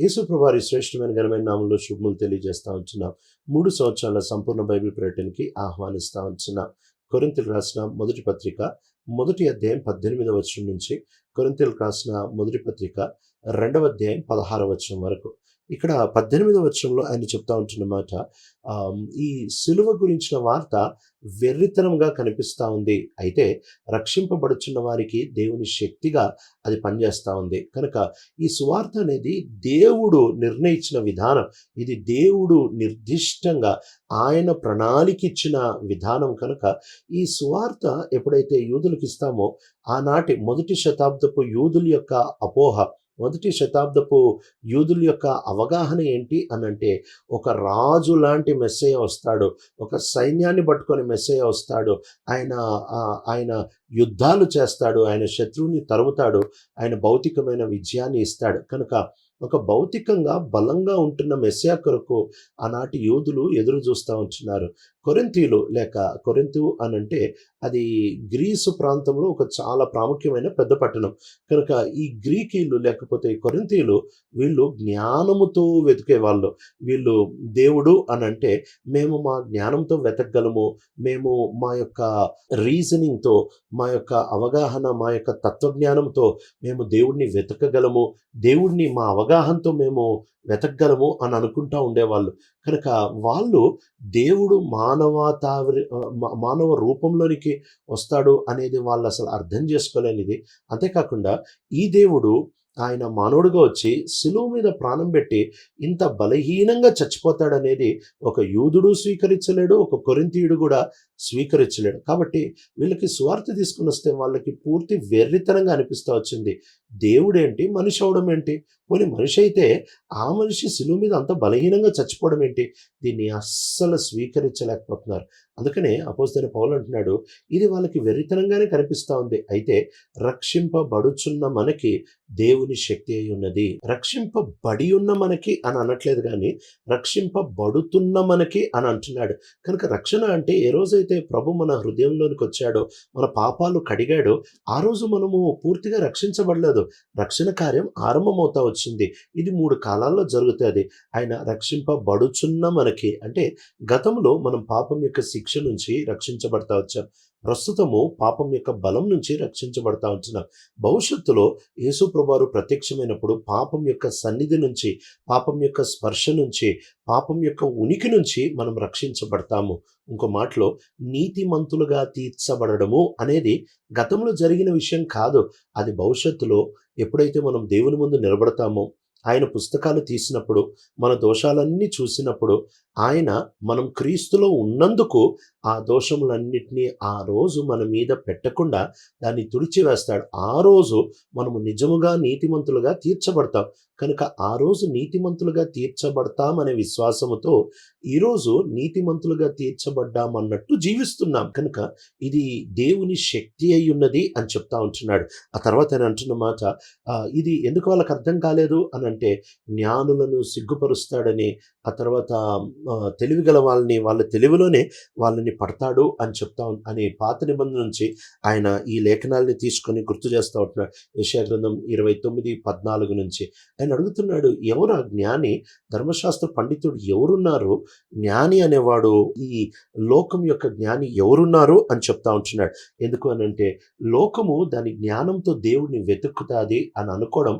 యేసుప్రభారి శ్రేష్టమైన ఘనమైన నామంలో శుభములు తెలియజేస్తా ఉంటున్నాం. మూడు సంవత్సరాల సంపూర్ణ బైబిల్ పర్యటనకి ఆహ్వానిస్తా ఉంటున్నాం. కొరింతలు రాసిన మొదటి పత్రిక మొదటి అధ్యాయం పద్దెనిమిదవ వచనం నుంచి కొరింతలు రాసిన మొదటి పత్రిక రెండవ అధ్యాయం పదహారవ వచనం వరకు. ఇక్కడ పద్దెనిమిదవ వచనంలో ఆయన చెప్తా ఉంటున్నమాట ఈ సిలువ గురించిన వార్త వెర్రితనంగా కనిపిస్తూ ఉంది. అయితే రక్షింపబడుచున్న వారికి దేవుని శక్తిగా అది పనిచేస్తూ ఉంది. కనుక ఈ సువార్త అనేది దేవుడు నిర్ణయించిన విధానం. ఇది దేవుడు నిర్దిష్టంగా ఆయన ప్రణాళిక ఇచ్చిన విధానం. కనుక ఈ సువార్త ఎప్పుడైతే యూదులకు ఇస్తామో ఆనాటి మొదటి శతాబ్దపు యూదుల యొక్క అపోహ మొదటి శతాబ్దపు యూదుల యొక్క అవగాహన ఏంటి అని అంటే ఒక రాజు లాంటి మెస్సయ్య వస్తాడు ఒక సైన్యాన్ని పట్టుకొని మెస్సయ్య వస్తాడు ఆయన ఆయన యుద్ధాలు చేస్తాడు ఆయన శత్రువుని తరుముతాడు ఆయన భౌతికమైన విజయాన్ని ఇస్తాడు. కనుక ఒక భౌతికంగా బలంగా ఉంటున్న మెస్సియా కొరకు ఆనాటి యోధులు ఎదురు చూస్తూ ఉంటున్నారు. కొరింతీలు లేక కొరింతు అని అంటే అది గ్రీసు ప్రాంతంలో ఒక చాలా ప్రాముఖ్యమైన పెద్ద పట్టణం. కనుక ఈ గ్రీకీలు లేకపోతే కొరింతీలు వీళ్ళు జ్ఞానముతో వెతికే వాళ్ళు వీళ్ళు దేవుడు అని అంటే మేము మా జ్ఞానంతో వెతకగలము. మేము మా యొక్క రీజనింగ్తో మా యొక్క అవగాహన మా యొక్క తత్వజ్ఞానంతో మేము దేవుడిని వెతకగలము. దేవుడిని మా అవగాహనతో మేము వెతకగలము అని అనుకుంటా ఉండేవాళ్ళు. కనుక వాళ్ళు దేవుడు మానవతావరి తావరి మానవ రూపంలోనికి వస్తాడు అనేది వాళ్ళు అసలు అర్థం చేసుకోలేనిది అంతేకాకుండా ఈ దేవుడు ఆయన మానవుడిగా వచ్చి సిలువ మీద ప్రాణం పెట్టి ఇంత బలహీనంగా చచ్చిపోతాడనేది ఒక యూదుడు స్వీకరించలేడు ఒక కొరింతీయుడు కూడా స్వీకరించలేడు. కాబట్టి వీళ్ళకి స్వార్థ తీసుకుని వస్తే వాళ్ళకి పూర్తి వెర్రితనంగా అనిపిస్తూ వచ్చింది. దేవుడేంటి? మనిషి అవడం ఏంటి? పోనీ మనిషి అయితే ఆ మనిషి శిలువు మీద అంత బలహీనంగా చచ్చిపోవడం ఏంటి? దీన్ని అస్సలు స్వీకరించలేకపోతున్నారు. అందుకనే అపోజిన పౌలు అంటున్నాడు ఇది వాళ్ళకి వెరితనంగానే కనిపిస్తూ ఉంది. అయితే రక్షింపబడుచున్న మనకి దేవుని శక్తి అయి ఉన్నది. రక్షింపబడి ఉన్న మనకి అని అనట్లేదు కానీ రక్షింపబడుతున్న మనకి అని అంటున్నాడు. కనుక రక్షణ అంటే ఏ రోజైతే ప్రభు మన హృదయంలోనికి వచ్చాడో మన పాపాలు కడిగాడో ఆ రోజు మనము పూర్తిగా రక్షించబడలేదు. రక్షణ కార్యం ఆరంభమవుతా వచ్చింది. ఇది మూడు కాలాల్లో జరుగుతుంది ఆయన రక్షింపబడుచున్న మనకి అంటే గతంలో మనం పాపం యొక్క శిక్ష నుంచి రక్షించబడతా వచ్చాం. ప్రస్తుతము పాపం యొక్క బలం నుంచి రక్షించబడతా ఉంటున్నాం. భవిష్యత్తులో యేసుప్రభారు ప్రత్యక్షమైనప్పుడు పాపం యొక్క సన్నిధి నుంచి పాపం యొక్క స్పర్శ నుంచి పాపం యొక్క ఉనికి నుంచి మనం రక్షించబడతాము. ఇంకో మాటలో నీతిమంతులుగా తీర్చబడము అనేది గతంలో జరిగిన విషయం కాదు. అది భవిష్యత్తులో ఎప్పుడైతే మనం దేవుని ముందు నిలబడతామో ఆయన పుస్తకాలు తీసినప్పుడు మన దోషాలన్నీ చూసినప్పుడు ఆయన మనం క్రీస్తులో ఉన్నందుకు ఆ దోషములన్నిటినీ ఆ రోజు మన మీద పెట్టకుండా దాన్ని తుడిచివేస్తాడు. ఆ రోజు మనము నిజముగా నీతిమంతులుగా తీర్చబడతాం. కనుక ఆ రోజు నీతిమంతులుగా తీర్చబడతామనే విశ్వాసముతో ఈరోజు నీతిమంతులుగా తీర్చబడ్డామన్నట్టు జీవిస్తున్నాం. కనుక ఇది దేవుని శక్తి అయి ఉన్నది అని చెప్తా ఉంటున్నాడు. ఆ తర్వాత ఆయన అంటున్న మాట ఇది ఎందుకు వాళ్ళకి అర్థం కాలేదు? అని అంటే జ్ఞానులను సిగ్గుపరుస్తాడని ఆ తర్వాత తెలివి గల వాళ్ళని వాళ్ళ తెలివిలోనే వాళ్ళని పడతాడు అని చెప్తా అనే అని పాత నిబంధన నుంచి ఆయన ఈ లేఖనాల్ని తీసుకొని గుర్తు చేస్తూ ఉంటున్నాడు. యశా గ్రంథం ఇరవై తొమ్మిది పద్నాలుగు నుంచి. ఆయన అడుగుతున్నాడు ఎవరు ఆ జ్ఞాని? ధర్మశాస్త్ర పండితుడు ఎవరున్నారు? జ్ఞాని అనేవాడు ఈ లోకం యొక్క జ్ఞాని ఎవరున్నారు? అని చెప్తా ఉంటున్నాడు. ఎందుకు అని అంటే లోకము దాని జ్ఞానంతో దేవుడిని వెతుక్కుతాది అని అనుకోవడం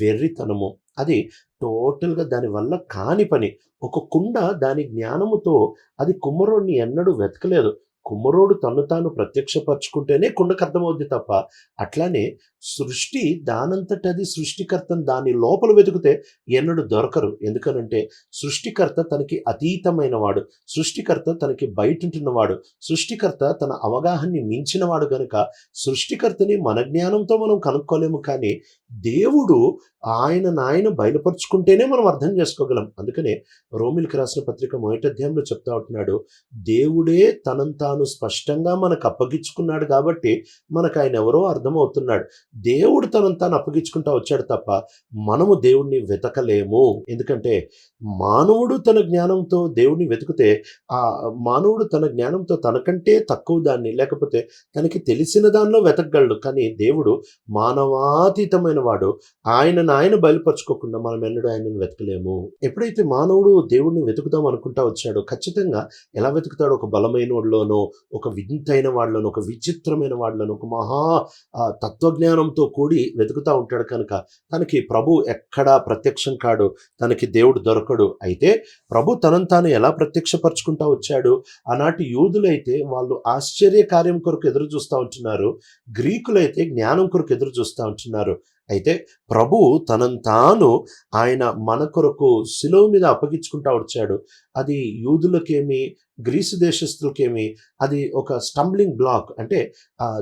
వెర్రితనము. అది టోటల్గా దాని వల్ల కాని పని. ఒక కుండ దాని జ్ఞానముతో అది కుమ్మరోడిని ఎన్నడూ వెతకలేదు. కుమ్మరోడు తను తాను ప్రత్యక్షపరచుకుంటేనే కుండకు అర్థమవుద్ది తప్ప. అట్లానే సృష్టి దానంతట అది సృష్టికర్తను దాని లోపల వెతికితే ఎన్నడూ దొరకరు. ఎందుకనంటే సృష్టికర్త తనకి అతీతమైన వాడు సృష్టికర్త తనకి బయటంటున్నవాడు సృష్టికర్త తన అవగాహన్ని మించినవాడు కనుక సృష్టికర్తని మన జ్ఞానంతో మనం కనుక్కోలేము కానీ దేవుడు ఆయన నాయన బయలుపరుచుకుంటేనే మనం అర్థం చేసుకోగలం. అందుకనే రోమిల్కి రాసిన పత్రిక మొదటి అధ్యాయంలో చెప్తా ఉంటున్నాడు దేవుడే తనంతాను తాను స్పష్టంగా మనకు అప్పగించుకున్నాడు కాబట్టి మనకు ఆయన ఎవరో అర్థమవుతున్నాడు. దేవుడు తనను తాను అప్పగించుకుంటా వచ్చాడు తప్ప మనము దేవుణ్ణి వెతకలేము. ఎందుకంటే మానవుడు తన జ్ఞానంతో దేవుణ్ణి వెతికితే ఆ మానవుడు తన జ్ఞానంతో తనకంటే తక్కువ దాన్ని లేకపోతే తనకి తెలిసిన దానిలో వెతకగలడు. కానీ దేవుడు మానవాతీతమైన వాడు. ఆయనను ఆయన బయలుపరచుకోకుండా మనం ఎన్నడూ ఆయనను వెతకలేము. ఎప్పుడైతే మానవుడు దేవుణ్ణి వెతుకుదాం అనుకుంటా వచ్చాడో ఖచ్చితంగా ఎలా వెతుకుతాడు? ఒక బలమైన వాడిలోనో ఒక వింతైన వాళ్ళలోనో ఒక విచిత్రమైన వాళ్ళను ఒక మహా తత్వజ్ఞానం తత్వజ్ఞానంతో కూడి వెతుకుతా ఉంటాడు కనుక తనకి ప్రభు ఎక్కడా ప్రత్యక్షం కాడు తనకి దేవుడు దొరకడు. అయితే ప్రభు తనను తాను ఎలా ప్రత్యక్షపరచుకుంటా వచ్చాడు? ఆనాటి యూదులైతే వాళ్ళు ఆశ్చర్య కార్యం కొరకు ఎదురు చూస్తూ ఉంటున్నారు గ్రీకులైతే జ్ఞానం కొరకు ఎదురు చూస్తూ ఉంటున్నారు. అయితే ప్రభు తనను తాను ఆయన మన కొరకు శిలువ మీద అప్పగించుకుంటా వచ్చాడు. అది యూదులకేమి గ్రీసు దేశస్తులకేమి అది ఒక స్టంబ్లింగ్ బ్లాక్. అంటే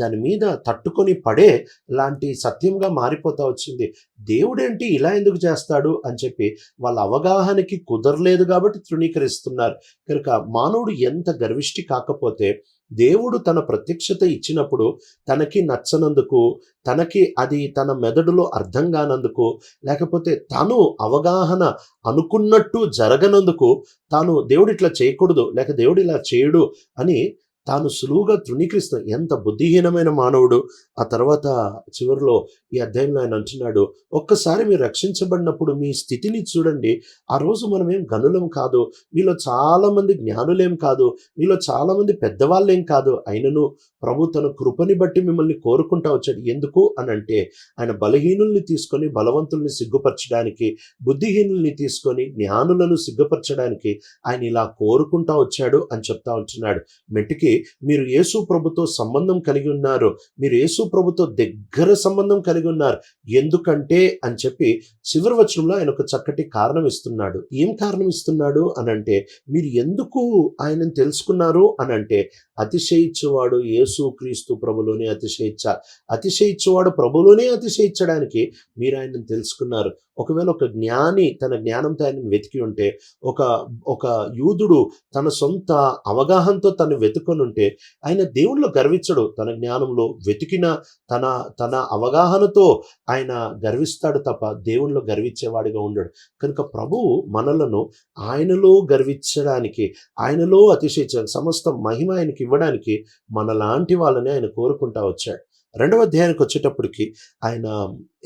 దాని మీద తట్టుకొని పడే లాంటి సత్యంగా మారిపోతా వచ్చింది. దేవుడేంటి ఇలా ఎందుకు చేస్తాడు అని చెప్పి వాళ్ళ అవగాహనకి కుదరలేదు కాబట్టి తృణీకరిస్తున్నారు. కనుక మానవుడు ఎంత గర్విష్టి కాకపోతే దేవుడు తన ప్రత్యక్షత ఇచ్చినప్పుడు తనకి నచ్చనందుకు తనకి అది తన మెదడులో అర్థం కానందుకు లేకపోతే తను అవగాహన అనుకున్నట్టు జరగనందుకు తాను దేవుడు ఇట్లా చేయకూడదు లేక దేవుడు ఇలా చేయడు అని తాను సులువుగా తృణీకరిస్తాడు ఎంత బుద్ధిహీనమైన మానవుడు. ఆ తర్వాత చివరిలో ఈ అధ్యాయంలో ఆయన అంటున్నాడు ఒక్కసారి మీరు రక్షించబడినప్పుడు మీ స్థితిని చూడండి. ఆ రోజు మనమేం గనులం కాదు. మీలో చాలామంది జ్ఞానులేం కాదు. మీలో చాలామంది పెద్దవాళ్ళేం కాదు. అయినను ప్రభు తన కృపని బట్టి మిమ్మల్ని కోరుకుంటా వచ్చాడు. ఎందుకు? అని అంటే ఆయన బలహీనుల్ని తీసుకొని బలవంతుల్ని సిగ్గుపరచడానికి బుద్ధిహీనుల్ని తీసుకొని జ్ఞానులను సిగ్గుపరచడానికి ఆయన ఇలా కోరుకుంటా వచ్చాడు అని చెప్తా ఉంటున్నాడు. మెట్టికి మీరు యేసు ప్రభుతో సంబంధం కలిగి ఉన్నారు. మీరు యేసు ప్రభుతో దగ్గర సంబంధం కలిగి ఉన్నారు. ఎందుకంటే అని చెప్పి చివరి వచనంలో ఆయన ఒక చక్కటి కారణం ఇస్తున్నాడు. ఏం కారణం ఇస్తున్నాడు? అని అంటే మీరు ఎందుకు ఆయనను తెలుసుకున్నారు? అని అంటే అతిశయించేవాడు యేసు క్రీస్తు ప్రభులోనే అతిశయించ అతిశయించేవాడు ప్రభులోనే అతిశయించడానికి మీరు ఆయనను తెలుసుకున్నారు. ఒకవేళ ఒక జ్ఞాని తన జ్ఞానంతో ఆయన వెతికి ఉంటే ఒక ఒక యూదుడు తన సొంత అవగాహనతో తను వెతుకొని ఉంటే ఆయన దేవుణ్ణిలో గర్వించడు. తన జ్ఞానంలో వెతికిన తన తన అవగాహనతో ఆయన గర్విస్తాడు తప్ప దేవునిలో గర్వించేవాడిగా ఉండడు. కనుక ప్రభువు మనలను ఆయనలో గర్వించడానికి ఆయనలో అతిశయించడానికి సమస్త మహిమ ఆయనకి ఇవ్వడానికి మనలాంటి వాళ్ళని ఆయన కోరుకుంటా వచ్చాడు. రెండవ అధ్యాయానికి వచ్చేటప్పటికి ఆయన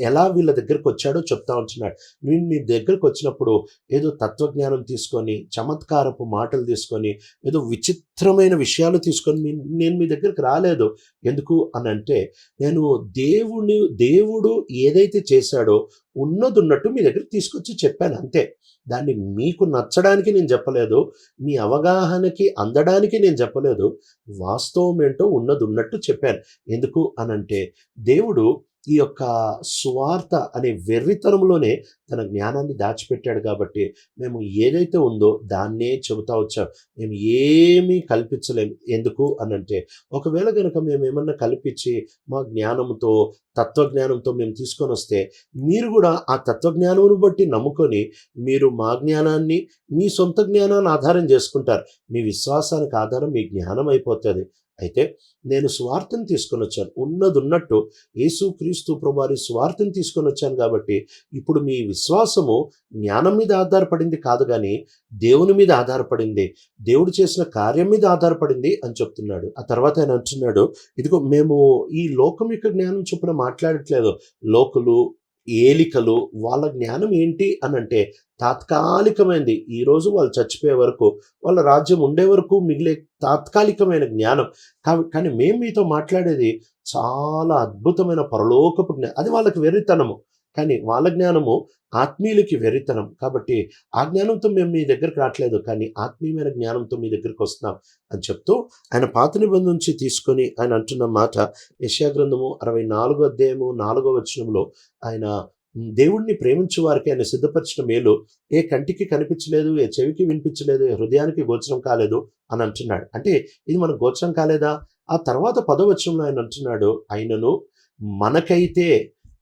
ఎలా వీళ్ళ దగ్గరకు వచ్చాడో చెప్తా ఉంటున్నాడు. నేను మీ దగ్గరకు వచ్చినప్పుడు ఏదో తత్వజ్ఞానం తీసుకొని చమత్కారపు మాటలు తీసుకొని ఏదో విచిత్రమైన విషయాలు తీసుకొని నేను మీ దగ్గరికి రాలేదు. ఎందుకు అని అంటే నేను దేవుని దేవుడు ఏదైతే చేశాడో ఉన్నదున్నట్టు మీ దగ్గర తీసుకొచ్చి చెప్పాను అంతే. దాన్ని మీకు నచ్చడానికి నేను చెప్పలేదు మీ అవగాహనకి అందడానికి నేను చెప్పలేదు వాస్తవం ఏంటో ఉన్నది ఉన్నట్టు చెప్పాను. ఎందుకు అనంటే దేవుడు ఈ యొక్క సువార్త అనే వెర్రితనంలోనే తన జ్ఞానాన్ని దాచిపెట్టాడు కాబట్టి మేము ఏదైతే ఉందో దాన్నే చెబుతా వచ్చాం. మేము ఏమీ కల్పించలేం. ఎందుకు అనంటే ఒకవేళ కనుక మేము ఏమన్నా కల్పించి మా జ్ఞానంతో తత్వజ్ఞానంతో మేము తీసుకొని వస్తే మీరు కూడా ఆ తత్వజ్ఞానమును బట్టి నమ్ముకొని మీరు మా జ్ఞానాన్ని మీ సొంత జ్ఞానాన్ని ఆధారం చేసుకుంటారు. మీ విశ్వాసానికి ఆధారం మీ జ్ఞానం అయిపోతుంది. అయితే నేను స్వార్థం తీసుకొని వచ్చాను. ఉన్నది ఉన్నట్టు యేసు క్రీస్తు ప్రభువారి స్వార్థం తీసుకొని వచ్చాను కాబట్టి ఇప్పుడు మీ విశ్వాసము జ్ఞానం మీద ఆధారపడింది కాదు కానీ దేవుని మీద ఆధారపడింది. దేవుడు చేసిన కార్యం మీద ఆధారపడింది అని చెప్తున్నాడు. ఆ తర్వాత ఆయన అంటున్నాడు ఇదిగో మేము ఈ లోకం యొక్క జ్ఞానం చొప్పున మాట్లాడట్లేదు. లోకులు ఏలికలు వాళ్ళ జ్ఞానం ఏంటి అని అంటే తాత్కాలికమైనది ఈరోజు వాళ్ళు చచ్చిపోయే వరకు వాళ్ళ రాజ్యం ఉండే వరకు మిగిలే తాత్కాలికమైన జ్ఞానం. కానీ మేము మీతో మాట్లాడేది చాలా అద్భుతమైన పరలోకపు జ్ఞానం అది వాళ్ళకి వెర్రితనము. కానీ వాళ్ళ జ్ఞానము ఆత్మీయులకి వెరితనం కాబట్టి ఆ జ్ఞానంతో మేము మీ దగ్గరకు రావట్లేదు కానీ ఆత్మీయమైన జ్ఞానంతో మీ దగ్గరకు వస్తున్నాం అని చెప్తూ ఆయన పాత నిబంధన నుంచి తీసుకొని ఆయన అంటున్న మాట యశాగ్రంథము గ్రంథము అరవై నాలుగో అధ్యాయము నాలుగో వచనంలో ఆయన దేవుణ్ణి ప్రేమించు వారికి ఆయన సిద్ధపరిచిన మేలు ఏ కంటికి కనిపించలేదు ఏ చెవికి వినిపించలేదు ఏ హృదయానికి గోచరం కాలేదు అని అంటున్నాడు. అంటే ఇది మనకు గోచరం కాలేదా? ఆ తర్వాత పదవచనంలో ఆయన అంటున్నాడు ఆయనను మనకైతే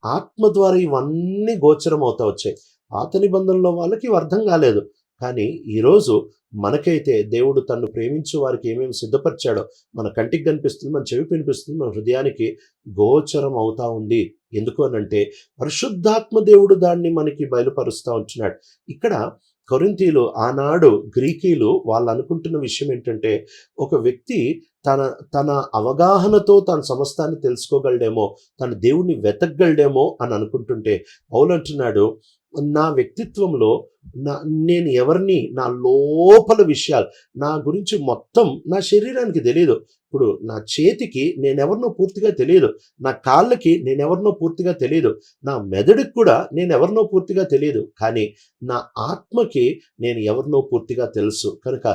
ఆత్మ ద్వారా ఇవన్నీ గోచరం అవుతా వచ్చాయి. పాత నిబంధనలో వాళ్ళకి అర్థం కాలేదు. కానీ ఈరోజు మనకైతే దేవుడు తను ప్రేమించే వారికి ఏమేమి సిద్ధపరిచాడో మన కంటికి కనిపిస్తుంది మన చెవికి వినిపిస్తుంది మన హృదయానికి గోచరం అవుతా ఉంది. ఎందుకు అనంటే పరిశుద్ధాత్మ దేవుడు దాన్ని మనకి బయలుపరుస్తూ ఉంటున్నాడు. ఇక్కడ కొరింతీలు ఆనాడు గ్రీకీలు వాళ్ళు అనుకుంటున్న విషయం ఏంటంటే ఒక వ్యక్తి తన తన అవగాహనతో తన సమస్తాన్ని తెలుసుకోగలడేమో తన దేవుణ్ణి వెతకగలడేమో అని అనుకుంటుంటే పౌలు అంటున్నాడు నా వ్యక్తిత్వంలో నా నేను ఎవరిని నా లోపల విషయాలు నా గురించి మొత్తం నా శరీరానికి తెలియదు ఇప్పుడు నా చేతికి నేనెవరినో పూర్తిగా తెలియదు. నా కాళ్ళకి నేనెవరినో పూర్తిగా తెలియదు. నా మెదడుకి కూడా నేనెవరినో పూర్తిగా తెలియదు. కానీ నా ఆత్మకి నేను ఎవరినో పూర్తిగా తెలుసు. కనుక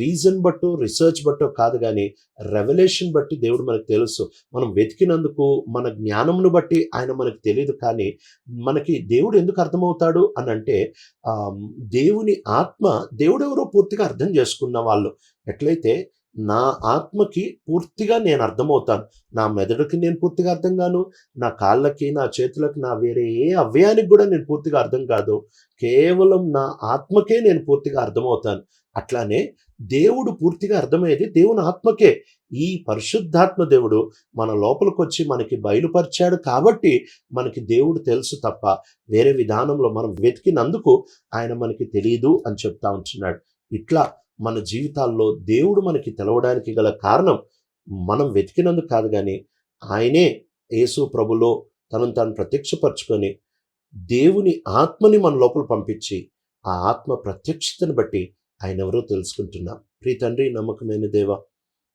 రీజన్ బట్టో రీసెర్చ్ బట్టో కాదు కానీ రెవల్యూషన్ బట్టి దేవుడు మనకు తెలుసు. మనం వెతికినందుకు మన జ్ఞానమును బట్టి ఆయన మనకు తెలియదు. కానీ మనకి దేవుడు ఎందుకు అర్థమవుతాడు అని అంటే దేవుని ఆత్మ దేవుడెవరో పూర్తిగా అర్థం చేసుకున్న వాళ్ళు. ఎట్లయితే నా ఆత్మకి పూర్తిగా నేను అర్థమవుతాను. నా మెదడుకి నేను పూర్తిగా అర్థం కాను. నా కాళ్ళకి నా చేతులకి నా వేరే ఏ అవయానికి కూడా నేను పూర్తిగా అర్థం కాదు. కేవలం నా ఆత్మకే నేను పూర్తిగా అర్థమవుతాను. అట్లానే దేవుడు పూర్తిగా అర్థమయ్యేది దేవుని ఆత్మకే. ఈ పరిశుద్ధాత్మ దేవుడు మన లోపలికి వచ్చి మనకి బయలుపరిచాడు కాబట్టి మనకి దేవుడు తెలుసు తప్ప వేరే విధానంలో మనం వెతికినందుకు ఆయన మనకి తెలియదు అని చెప్తా ఉంటున్నాడు. ఇట్లా మన జీవితాల్లో దేవుడు మనకి తెలవడానికి గల కారణం మనం వెతికినందుకు కాదు కానీ ఆయనే యేసు ప్రభులో తనను తాను ప్రత్యక్షపరచుకొని దేవుని ఆత్మని మన లోపల పంపించి ఆ ఆత్మ ప్రత్యక్షతను బట్టి ఆయన ఎవరో తెలుసుకుంటున్నాం. ప్రీ తండ్రి నమ్మకమైన దేవ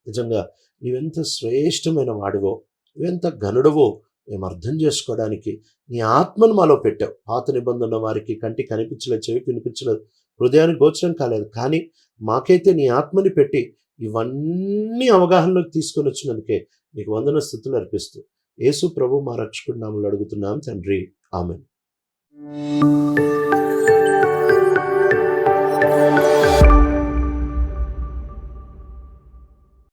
నిజంగా నీవెంత శ్రేష్టమైన వాడివో నువ్వెంత గనుడవో మేము అర్థం చేసుకోవడానికి నీ ఆత్మను మాలో పెట్టావు. పాత నిబంధన వారికి కంటి కనిపించలేదు చెవి వినిపించలేదు హృదయానికి గోచరం కాలేదు. కానీ మాకైతే నీ ఆత్మని పెట్టి ఇవన్నీ అవగాహనలోకి తీసుకొని వచ్చినందుకే నీకు వందన స్థుతులు అర్పిస్తూ యేసు ప్రభు మా రక్షకుడు నామలు అడుగుతున్నాం తండ్రి. ఆమెన్.